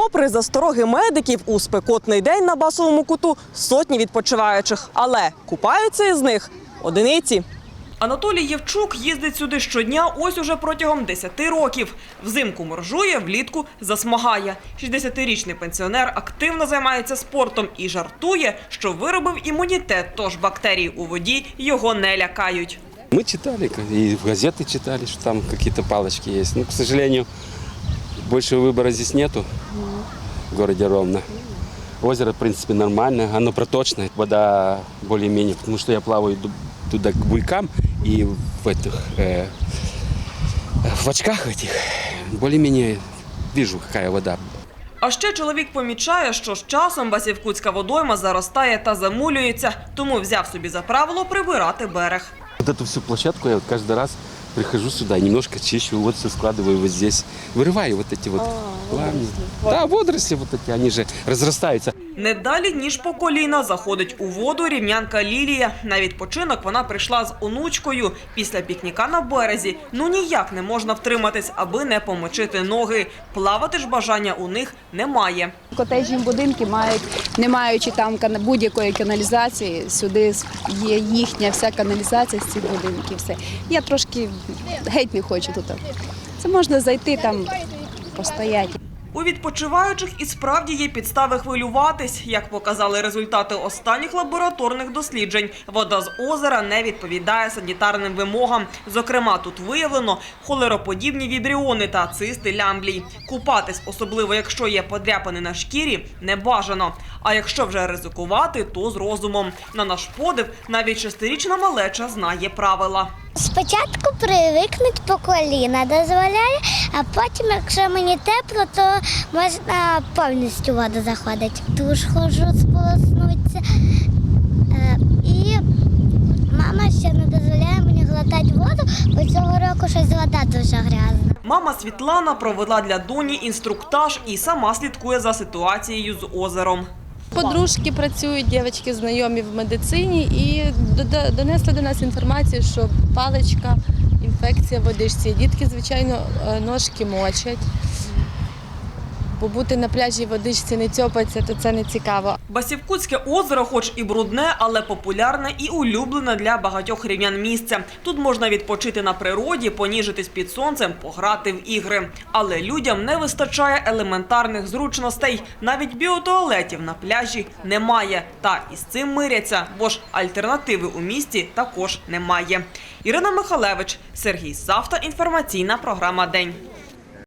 Попри застороги медиків, у спекотний день на басовому куту сотні відпочиваючих, але купаються із них одиниці. Анатолій Євчук їздить сюди щодня ось уже протягом 10 років. Взимку моржує, влітку засмагає. 60-річний пенсіонер активно займається спортом і жартує, що виробив імунітет, тож бактерії у воді його не лякають. Мы читали, и в газеты читали, что там какие-то палочки есть. Ну, к сожалению, больше выбора здесь нету в городе Ровно. Озеро, в принципе, нормальное, оно проточное, вода более-менее, потому что я плаваю ду- туда к буйкам и в этих, э, в очках этих более-менее вижу, какая вода. А ще чоловік помічає, що з часом Басівкутська водойма заростає та замулюється, тому взяв собі за правило прибирати берег. Вот эту всю площадку я вот каждый раз прихожу сюда, немножко чищу, вот все складываю вот здесь, вырываю вот эти вот пламя. Да, водоросли вот эти, они же разрастаются. Не далі, ніж по коліна, заходить у воду рівнянка Лілія. На відпочинок вона прийшла з онучкою. Після пікніка на березі ну ніяк не можна втриматись, аби не помочити ноги. Плавати ж бажання у них немає. Котежні будинки мають, не маючи там кана- будь-якої каналізації, сюди є їхня вся каналізація з цих будинків. Все. Я трошки геть не хочу тут. Це можна зайти там, постояти. У відпочиваючих і справді є підстави хвилюватись. Як показали результати останніх лабораторних досліджень, вода з озера не відповідає санітарним вимогам. Зокрема, тут виявлено холероподібні вібріони та цисти лямблій. Купатись, особливо якщо є подряпини на шкірі, не бажано. А якщо вже ризикувати, то з розумом. На наш подив, навіть шестирічна малеча знає правила. Спочатку привикнуть по коліна дозволяє, а потім, якщо мені тепло, то можна повністю воду заходить. Душ ходжу сполоснутися. Е, І мама ще не дозволяє мені глотати воду, бо цього року щось вода дуже грязна. Мама Світлана провела для доні інструктаж і сама слідкує за ситуацією з озером. Подружки працюють, дівчатки знайомі в медицині і донесли до нас інформацію, що паличка, інфекція водичці. Дітки, звичайно, е, ножки мочать. Побути на пляжі водичці не цьопаться, то це не цікаво. Басівкутське озеро, хоч і брудне, але популярне і улюблене для багатьох рівнян місце. Тут можна відпочити на природі, поніжитись під сонцем, пограти в ігри. Але людям не вистачає елементарних зручностей. Навіть біотуалетів на пляжі немає. Та із цим миряться, бо ж альтернативи у місті також немає. Ірина Михалевич, Сергій Савта. Інформаційна програма День.